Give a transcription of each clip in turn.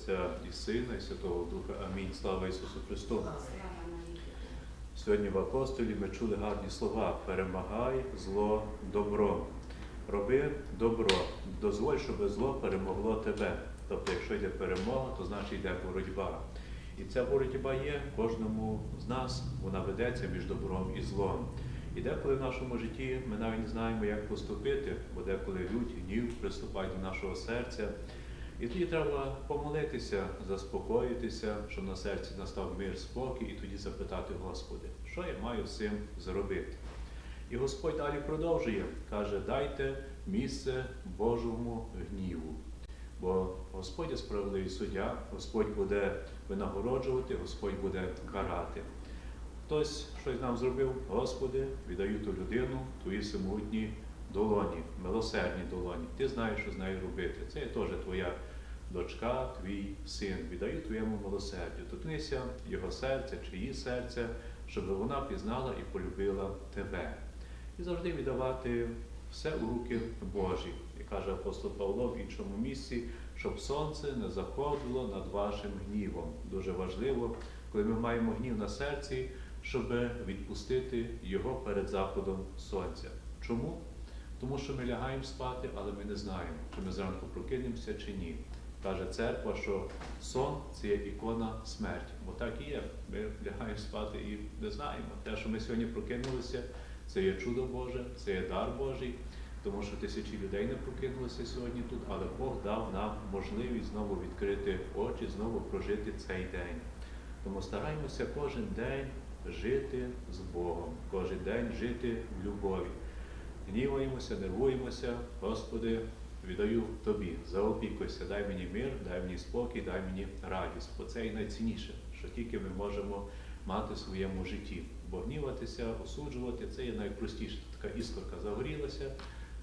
Отця і Сина, і Святого Духа. Амінь. Слава Ісусу Христу. Сьогодні в апостолі ми чули гарні слова: перемагай зло добром. Роби добро, дозволь, щоб зло перемогло тебе. Тобто, якщо йде перемога, то значить йде боротьба. І ця боротьба є кожному з нас, вона ведеться між добром і злом. І деколи в нашому житті ми навіть не знаємо, як поступити, бо деколи лють, гнів приступають до нашого серця. І тоді треба помолитися, заспокоїтися, щоб на серці настав мир, спокій, і тоді запитати Господи, що я маю з цим зробити. І Господь далі продовжує, каже, дайте місце Божому гніву. Бо Господь справедливий суддя, Господь буде винагороджувати, Господь буде карати. Хтось щось нам зробив, Господи, віддаю ту людину, твої всемогутні долоні, милосердні долоні. Ти знаєш, що з нею робити. Це є теж твоя дочка, твій син. Віддаю твоєму милосердю. Торкнися його серця чи її серця, щоб вона пізнала і полюбила тебе. І завжди віддавати все у руки Божі. І каже апостол Павло в іншому місці, щоб сонце не заходило над вашим гнівом. Дуже важливо, коли ми маємо гнів на серці, щоб відпустити його перед заходом сонця. Чому? Тому що ми лягаємо спати, але ми не знаємо, чи ми зранку прокинемося чи ні. Каже церква, що сон це є ікона смерті. Бо так і є. Ми лягаємо спати і не знаємо. Те, що ми сьогодні прокинулися, це є чудо Боже, це є дар Божий, тому що тисячі людей не прокинулися сьогодні тут, але Бог дав нам можливість знову відкрити очі, знову прожити цей день. Тому стараємося кожен день жити з Богом, кожен день жити в любові. Гніваємося, нервуємося, Господи, віддаю Тобі, заопікуйся, дай мені мир, дай мені спокій, дай мені радість. Бо це і найцінніше, що тільки ми можемо мати в своєму житті. Бо гніватися, осуджувати це є найпростіше. Така іскорка загорілася,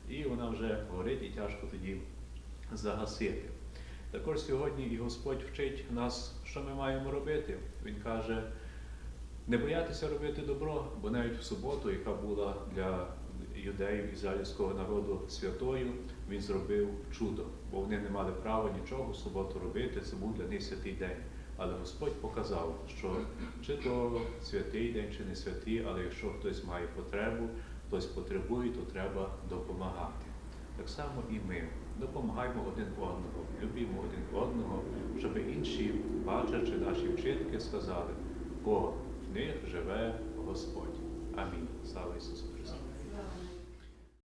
і вона вже горить, і тяжко тоді загасити. Також сьогодні і Господь вчить нас, що ми маємо робити. Він каже, не боятися робити добро, бо навіть в суботу, яка була для юдеїв ізраїльського народу святою, він зробив чудо, бо вони не мали права нічого в суботу робити. Це був для них святий день. Але Господь показав, що чи то святий день, чи не святий, але якщо хтось має потребу, хтось потребує, то треба допомагати. Так само і ми допомагаємо один одного, любимо один одного, щоб інші, бачачи наші вчинки, сказали, о, Нині живе Господь. Амінь. Слава Ісусу Христу!